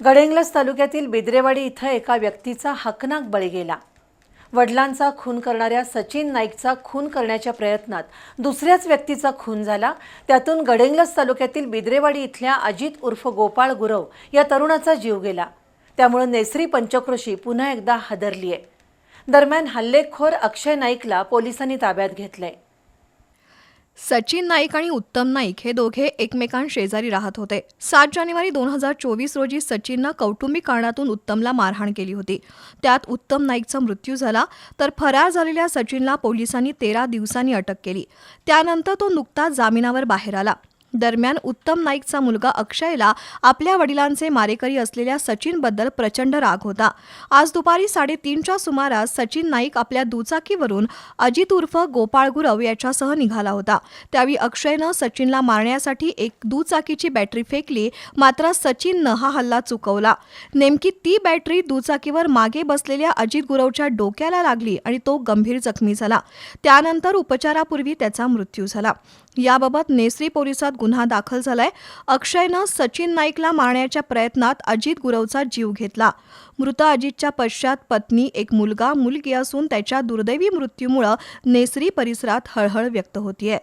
गडेंग्लज तालुक्यातील बिद्रेवाडी इथं एका व्यक्तीचा हकनाक बळी गेला. वडिलांचा खून करणाऱ्या सचिन नाईकचा खून करण्याच्या प्रयत्नात दुसऱ्याच व्यक्तीचा खून झाला. त्यातून गडेंग्लज तालुक्यातील बिद्रेवाडी इथल्या अजित उर्फ गोपाळ गुरव या तरुणाचा जीव गेला. त्यामुळे नेसरी पंचक्रोशी पुन्हा एकदा हादरली आहे दरम्यान हल्लेखोर अक्षय नाईकला पोलिसांनी ताब्यात घेतलंय. सचिन नाईक आणि उत्तम नाईक हे दोघे एकमेकांशेजारी राहत होते. सात जानेवारी दोन हजार चोवीस रोजी सचिननं कौटुंबिक कारणातून उत्तमला मारहाण केली होती. त्यात उत्तम नाईकचा मृत्यू झाला तर फरार झालेल्या सचिनला पोलिसांनी तेरा दिवसांनी अटक केली. त्यानंतर तो नुकताच जामिनावर बाहेर आला. दरम्यान उत्तम नाईकचा मुलगा अक्षयला आपल्या वडिलांचे मारेकरी असलेल्या सचिनबद्दल प्रचंड राग होता. आज दुपारी साडेतीनच्या सुमारास सचिन नाईक आपल्या दुचाकीवरून अजित उर्फ गोपाळ गुरव याच्यासह निघाला होता. त्यावेळी अक्षयनं सचिनला मारण्यासाठी एक दुचाकीची बॅटरी फेकली मात्र सचिननं हा हल्ला चुकवला. नेमकी ती बॅटरी दुचाकीवर मागे बसलेल्या अजित गुरवच्या डोक्याला लागली आणि तो गंभीर जखमी झाला. त्यानंतर उपचारापूर्वी त्याचा मृत्यू झाला. याबाबत नेसरी पोलिसात गुन्हा दाखल झालाय. अक्षयनं सचिन नाईकला मारण्याच्या प्रयत्नात अजित गुरवचा जीव घेतला. मृत अजितच्या पश्चात पत्नी एक मुलगा मुलगी असून त्याच्या दुर्दैवी मृत्यूमुळं नेसरी परिसरात हळहळ व्यक्त होतीये.